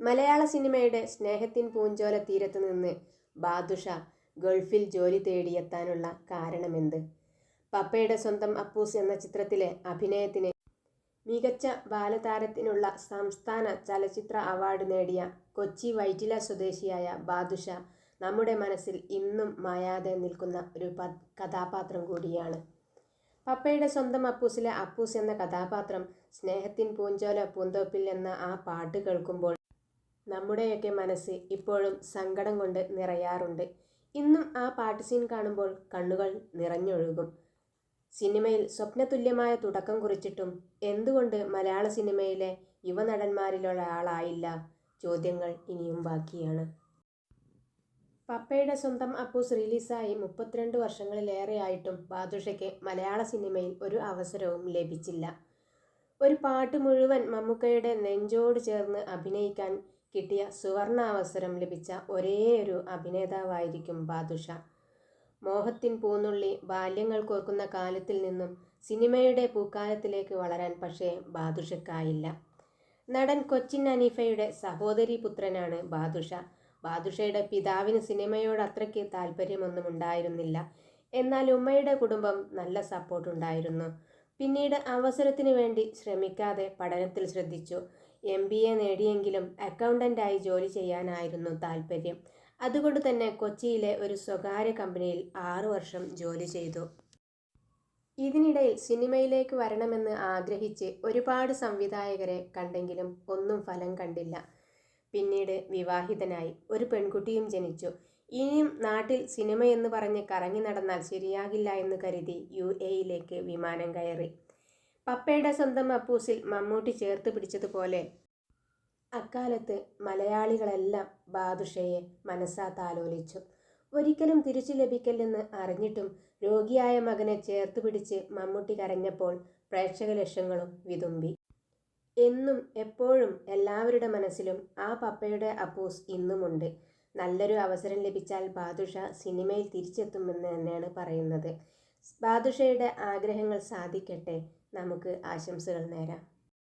മലയാള സിനിമയുടെ സ്നേഹത്തിൻ പൂഞ്ചോല തീരത്ത് നിന്ന് ബാദുഷ ഗൾഫിൽ ജോലി തേടിയെത്താനുള്ള കാരണമെന്ത്? പപ്പയുടെ സ്വന്തം അപ്പൂസ് എന്ന ചിത്രത്തിലെ അഭിനയത്തിന് മികച്ച ബാലതാരത്തിനുള്ള സംസ്ഥാന ചലച്ചിത്ര അവാർഡ് നേടിയ കൊച്ചി വൈറ്റില സ്വദേശിയായ ബാദുഷ നമ്മുടെ മനസ്സിൽ ഇന്നും മായാതെ നിൽക്കുന്ന ഒരു കഥാപാത്രം കൂടിയാണ്. പപ്പയുടെ സ്വന്തം അപ്പൂസിലെ അപ്പൂസ് എന്ന കഥാപാത്രം സ്നേഹത്തിൻ പൂഞ്ചോല പൂന്തോപ്പിൽ എന്ന ആ പാട്ട് കേൾക്കുമ്പോൾ നമ്മുടെയൊക്കെ മനസ്സ് ഇപ്പോഴും സങ്കടം കൊണ്ട് നിറയാറുണ്ട്. ഇന്നും ആ പാട്ട് സീൻ കാണുമ്പോൾ കണ്ണുകൾ നിറഞ്ഞൊഴുകും. സിനിമയിൽ സ്വപ്നതുല്യമായ തുടക്കം കുറിച്ചിട്ടും എന്തുകൊണ്ട് മലയാള സിനിമയിലെ യുവനടന്മാരിലൊരാളായില്ല ചോദ്യങ്ങൾ ഇനിയും ബാക്കിയാണ്. പപ്പയുടെ സ്വന്തം അപ്പൂസ് റിലീസായി മുപ്പത്തിരണ്ട് വർഷങ്ങളിലേറെയായിട്ടും ബാദുഷയ്ക്ക് മലയാള സിനിമയിൽ ഒരു അവസരവും ലഭിച്ചില്ല. ഒരു പാട്ട് മുഴുവൻ മമ്മൂക്കയുടെ നെഞ്ചോട് ചേർന്ന് അഭിനയിക്കാൻ കിട്ടിയ സുവർണാവസരം ലഭിച്ച ഒരേയൊരു അഭിനേതാവായിരിക്കും ബാദുഷ. മോഹത്തിൻ പൂന്നുള്ളി ബാല്യങ്ങൾ കോർക്കുന്ന കാലത്തിൽ നിന്നും സിനിമയുടെ പൂക്കാലത്തിലേക്ക് വളരാൻ പക്ഷേ ബാദുഷക്കായില്ല. നടൻ കൊച്ചിൻ അനീഫയുടെ സഹോദരി പുത്രനാണ് ബാദുഷ. ബാദുഷയുടെ പിതാവിന് സിനിമയോട് അത്രയ്ക്ക് താല്പര്യമൊന്നും ഉണ്ടായിരുന്നില്ല. എന്നാൽ ഉമ്മയുടെ കുടുംബം നല്ല സപ്പോർട്ടുണ്ടായിരുന്നു. പിന്നീട് അവസരത്തിന് വേണ്ടി ശ്രമിക്കാതെ പഠനത്തിൽ ശ്രദ്ധിച്ചു. എം ബി എ നേടിയെങ്കിലും അക്കൗണ്ടന്റായി ജോലി ചെയ്യാനായിരുന്നു താല്പര്യം അതുകൊണ്ട് തന്നെ കൊച്ചിയിലെ ഒരു സ്വകാര്യ കമ്പനിയിൽ ആറു വർഷം ജോലി ചെയ്തു. ഇതിനിടയിൽ സിനിമയിലേക്ക് വരണമെന്ന് ആഗ്രഹിച്ച് ഒരുപാട് സംവിധായകരെ കണ്ടെങ്കിലും ഒന്നും ഫലം കണ്ടില്ല. പിന്നീട് വിവാഹിതനായി. ഒരു പെൺകുട്ടിയും ജനിച്ചു. ഇനിയും നാട്ടിൽ സിനിമയെന്ന് പറഞ്ഞ് കറങ്ങി നടന്നാൽ ശരിയാകില്ല എന്ന് കരുതി യു എയിലേക്ക് വിമാനം കയറി. പപ്പയുടെ സ്വന്തം അപ്പൂസിൽ മമ്മൂട്ടി ചേർത്ത് പിടിച്ചതുപോലെ. അക്കാലത്ത് മലയാളികളെല്ലാം ബാദുഷയെ മനസ്സാ താലോലിച്ചു ഒരിക്കലും തിരിച്ചു ലഭിക്കില്ലെന്ന് അറിഞ്ഞിട്ടും രോഗിയായ മകനെ ചേർത്ത് പിടിച്ച് മമ്മൂട്ടി കരഞ്ഞപ്പോൾ പ്രേക്ഷക ലക്ഷങ്ങളും വിതുമ്പി. എന്നും എപ്പോഴും എല്ലാവരുടെ മനസ്സിലും ആ പപ്പയുടെ അപ്പൂസ് ഇന്നുമുണ്ട്. നല്ലൊരു അവസരം ലഭിച്ചാൽ ബാദുഷ സിനിമയിൽ തിരിച്ചെത്തുമെന്ന് തന്നെയാണ് പറയുന്നത്. ബാദുഷയുടെ ആഗ്രഹങ്ങൾ സാധിക്കട്ടെ നമുക്ക് ആശംസകൾ നേരാം.